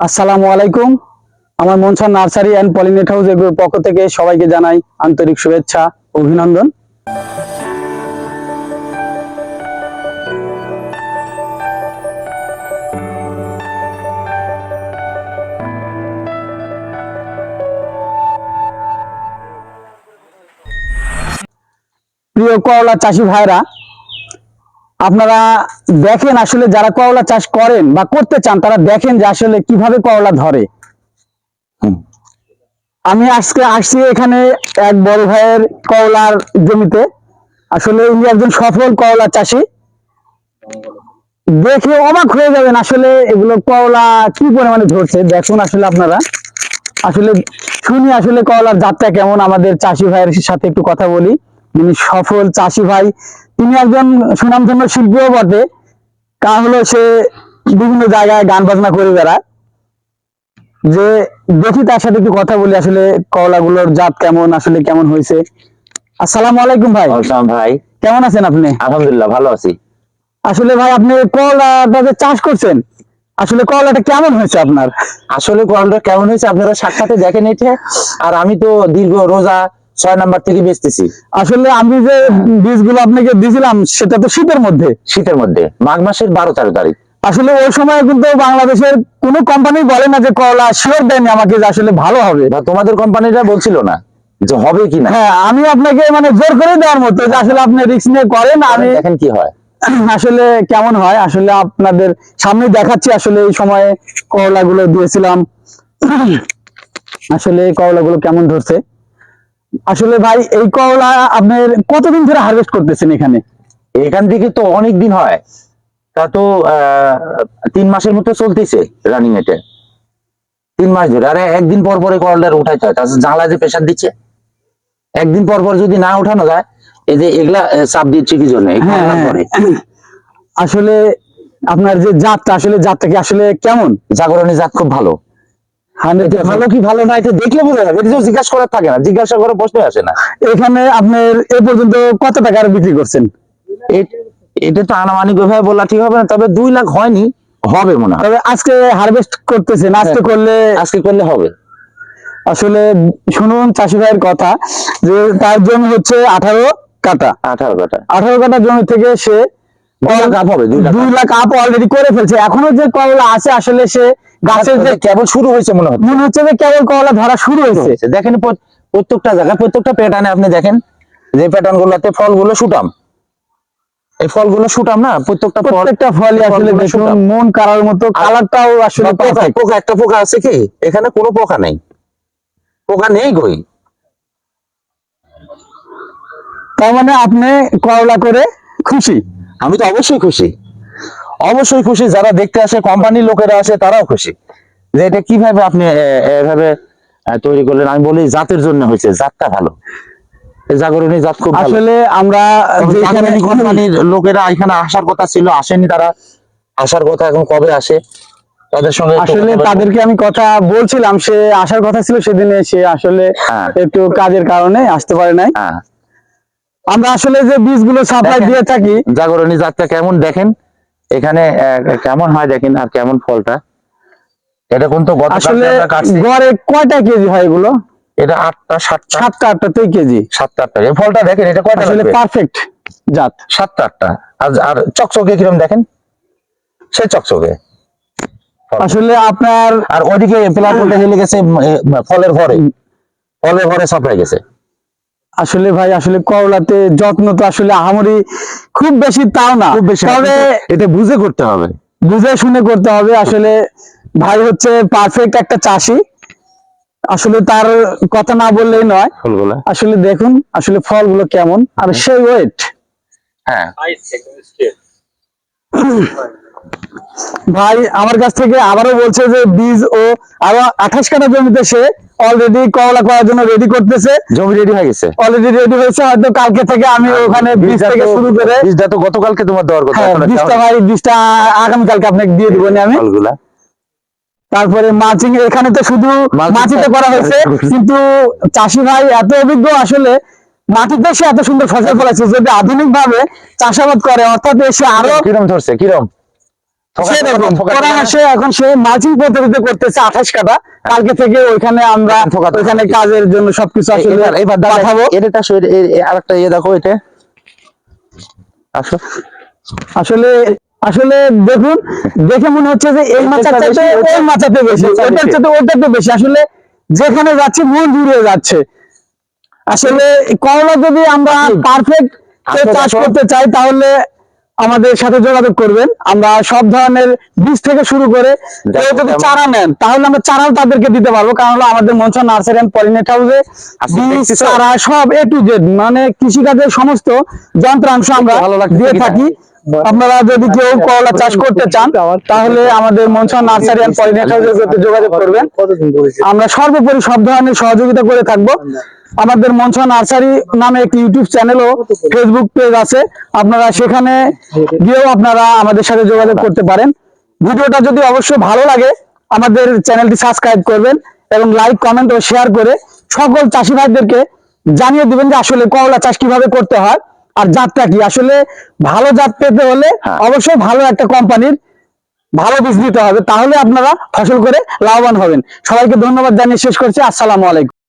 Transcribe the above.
আসসালামু আলাইকুম। আমার Mansa nursery and polynet house এগুলোর পক্ষ থেকে সবাইকে জানাই আন্তরিক শুভেচ্ছা, অভিনন্দন। প্রিয় করলা চাষি ভাইরা আপনারা দেখেন আসলে যারা করলা চাষ করেন বা করতে চান তারা দেখেন যে আসলে কীভাবে করলা ধরে। আমি আজকে আসছি এখানে এক বড় ভাইয়ের করলার জমিতে। আসলে উনি একজন সফল করলা চাষি। দেখে অবাক হয়ে যাবেন আসলে এগুলো করলা কি পরিমাণে ধরছে। দেখুন আসলে আপনারা। আসলে শুনি আসলে করলার জাতটা কেমন। আমাদের চাষি ভাইয়ের সাথে একটু কথা বলি। যিনি সফল চাষি ভাই তিনি একজন সুনামধন্য শিল্পীও বটে। তা হলো সে বিভিন্ন জায়গায় গান বাজনা করে বেড়ায়। যে দেখি তার সাথে একটু কথা বলি আসলে করলাগুলোর জাত কেমন আসলে কেমন হয়েছে। আসসালামু আলাইকুম ভাই। ভাই। কেমন আছেন আপনি? আলহামদুলিল্লাহ ভালো আছি। আসলে ভাই আপনি করলাটা যে চাষ করছেন আসলে করলাটা কেমন হয়েছে আপনার? আসলে কলটা কেমন হয়েছে আপনারা সাক্ষাতে দেখেন এটা। আর আমি তো দীর্ঘ রোজা ছয় নাম্বার থেকে বেচতেছি। আসলে আমি যে বীজগুলো আপনাকে দিয়েছিলাম সেটা তো শীতের মধ্যে। শীতের মধ্যে। মাঘ মাসের বারো তেরো তারিখ। আসলে ওই সময় কিন্তু বাংলাদেশের কোনো কোম্পানি বলে না যে করলা শিওর দেয়নি আমাকে যে আসলে ভালো হবে। বা তোমাদের কোম্পানিটা বলছিল না যে হবে কি না? হ্যাঁ আমি আপনাকে মানে জোর করে দেওয়ার মতো যে আসলে আপনি রিস্ক নিয়ে করেন আমি দেখেন কি হয়। আসলে কেমন হয় আসলে আপনাদের সামনে দেখাচ্ছি আসলে এই সময়ে করলা গুলো দিয়েছিলাম। আসলে করলা গুলো কেমন ধরছে। আসলে ভাই এই করলা আপনার কতদিন ধরে হারভেস্ট করতেছেন এখানে? এখান থেকে তো অনেক দিন হয়। তা তো তিন মাসের মতো চলতেছে রানিং এটা তিন মাস ধরে। আরে একদিন পর পরে কলটা উঠাইতে হয়। তাছাড়া জানলা যে প্রেশার দিচ্ছে। একদিন পর পর যদি না উঠানো যায় এই যে এগুলা চাপ দিচ্ছে কি জন্য? হ্যাঁ। আসলে আপনার যে জাতটা আসলে জাতটা কি আসলে কেমন? জাগরণের জাত খুব ভালো। ভালো কি ভালো না এটা দেখলে বোঝা যাবে এটা জিজ্ঞাসা করার থাকে না জিজ্ঞাসা করার প্রশ্নই আসে না। এখানে আপনার এ পর্যন্ত কত টাকার বিক্রি করছেন? এটা তো আনুমানিক ভাবে বলা ঠিক হবে না তবে দুই লাখ হয়নি হবে মনে হয়। তবে আজকে হারভেস্ট করতেছেন আজকে হ্যাঁ। করলে আজকে করলে হবে। আসলে শুনুন চাষি ভাইয়ের কথা যে তার জমি হচ্ছে আঠারো কাটা আঠারো কাটা আঠারো কাটা জমি থেকে সে দুই লাখ আপ অলরেডি করে ফেলছে। এখনও যে করলা আছে আসলে সে গাছের যে কেবল শুরু হয়েছে মনে হচ্ছে। মনে হচ্ছে যে কেবল করলা ধরা শুরু হয়েছে। দেখেন প্রত্যেকটা জায়গায় প্রত্যেকটা প্যাটার্নে আপনি দেখেন যে প্যাটার্ন গুলোতে ফলগুলো শুটাম। এই ফলগুলো শুটাম না প্রত্যেকটা প্রত্যেকটা ফলই আসলে মন কারার মতো কালারটাও আসলে পোকা একটা পোকা আছে কি? এখানে কোনো পোকা নেই। পোকা নেই কই? তার মানে আপনি করলা করে খুশি। আমি তো অবশ্যই খুশি। অবশ্যই খুশি। যারা দেখতে আসে কোম্পানির লোকেরা আসে তারাও খুশি। যে এটা কীভাবে আপনি এভাবে তৈরি করলেন? আমি বলি জাতের জন্য হয়েছে। জাতটা ভালো। জাগরণী জাত খুব আসলে আমরা কোম্পানির লোকেরা এখানে আসার কথা ছিল আসেনি তারা। আসার কথা এখন কবে আসে? তাদের সঙ্গে আসলে। তাদেরকে আমি কথা বলছিলাম। সে আসার কথা ছিল সেদিনে সে আসলে হ্যাঁ। একটু কাজের কারণে আসতে পারে নাই। হ্যাঁ। আমরা আসলে যে বীজগুলো সাপ্লাই দিয়ে থাকি জাগরণী জাতটা কেমন দেখেন? এখানে কেমন হয় দেখেন আর কেমন ফলটা? এটা কিন্তু আসলে গড়ে কয়টা কেজি হয় এগুলো? এটা আটটা সাতটা। সাতটা আটটাতেই কেজি। সাতটা আটটা। এই ফলটা দেখেন এটা কয়টা আসলে পারফেক্ট জাত। সাতটা আটটা। আর আর চকচকে কিরম দেখেন? সে চকচকে। আসলে আপনার আর ওইদিকে প্লাটুনটা হেলে গেছে ফলের ঘরে। ফলের ঘরে সাপ্লাই গেছে। আসলে ভাই আসলে করলাতে যত্ন তো আসলে আহামরি খুব বেশি তাও না। তবে এটা বুঝে করতে হবে। বুঝে শুনে করতে হবে আসলে ভাই হচ্ছে পারফেক্ট একটা চাষি। আসলে তার কথা না বললেই নয়। আসলে দেখুন আসলে ফলগুলো কেমন। আর সেই ওয়েট হ্যাঁ। ভাই আমার কাছ থেকে আবারও বলছে যে বীজ ও আরও আঠাশ কাটা জমিতে সে অলরেডি করলা করার জন্য রেডি করতেছে। জমি রেডি হয়ে গেছে। অলরেডি রেডি হয়েছে হয়তো কালকে থেকে আমি ওখানে বীজ থেকে শুরু করে বীজটা তো গতকালকে তোমার দেওয়ার কথা হ্যাঁ বীজটা ভাই বীজটা আগামীকালকে আপনাকে দিয়ে দিবো আমি। তারপরে মাচিং এখানে তো শুধু মাটিতে করা হয়েছে কিন্তু চাষি ভাই এত অভিজ্ঞ আসলে মাটিতে সে এত সুন্দর ফসল ফলাচ্ছে। যদি আধুনিক ভাবে চাষাবাদ করে অর্থাৎ এসে আরও কিরম ধরছে কিরম? এখন সে মালচিং পদ্ধতিতে করতেছে আঠাশ কাটা। কালকে থেকে ওইখানে আমরা ওইখানে কাজের জন্য সবকিছু আসলে এবার এটা আরেকটা ইয়ে দেখো এটা। আসো। আসলে আসলে দেখুন দেখে মনে হচ্ছে যে এই চাইতে ওই মাচাতে বেশি ওটার। চাইতে ওটাতে বেশি। আসলে যেখানে যাচ্ছে মন জুড়ে যাচ্ছে। আসলে করলা যদি আমরা পারফেক্ট চাষ করতে চাই তাহলে আমাদের সাথে যোগাযোগ করবেন। আমরা সব ধরনের বীজ থেকে শুরু করে যদি চারা নেন তাহলে আমরা চারাও তাদেরকে দিতে পারব। কারণ হলো আমাদের মনসা নার্সারি পলিনেট হাউসে আচ্ছা, বীজ চারা সব এ টু জেড মানে কৃষিকাজের সমস্ত যন্ত্রাংশ আমরা দিয়ে থাকি। আপনারা যদি কেউ করলা চাষ করতে চান তাহলে আমাদের মনসা নার্সারি অ্যান্ড পলিনেট হাউসের সাথে যোগাযোগ করবেন। আমরা সর্বোপরি সব ধরনের সহযোগিতা করে থাকব। আমাদের মনসা নার্সারি নামে একটি ইউটিউব চ্যানেলও ফেসবুক পেজ আছে। আপনারা সেখানে গিয়েও আপনারা আমাদের সাথে যোগাযোগ করতে পারেন। ভিডিওটা যদি অবশ্যই ভালো লাগে আমাদের চ্যানেলটি সাবস্ক্রাইব করবেন এবং লাইক কমেন্ট ও শেয়ার করে সকল চাষি ভাইদেরকে জানিয়ে দিবেন যে আসলে করলা চাষ কীভাবে করতে হয় আর জাতটা কি। আসলে ভালো জাত পেতে হলে হ্যাঁ। অবশ্যই ভালো একটা কোম্পানির ভালো বীজ দিতে হবে তাহলে আপনারা ফসল করে লাভবান হবেন। সবাইকে ধন্যবাদ জানিয়ে শেষ করছি। আসসালামু আলাইকুম।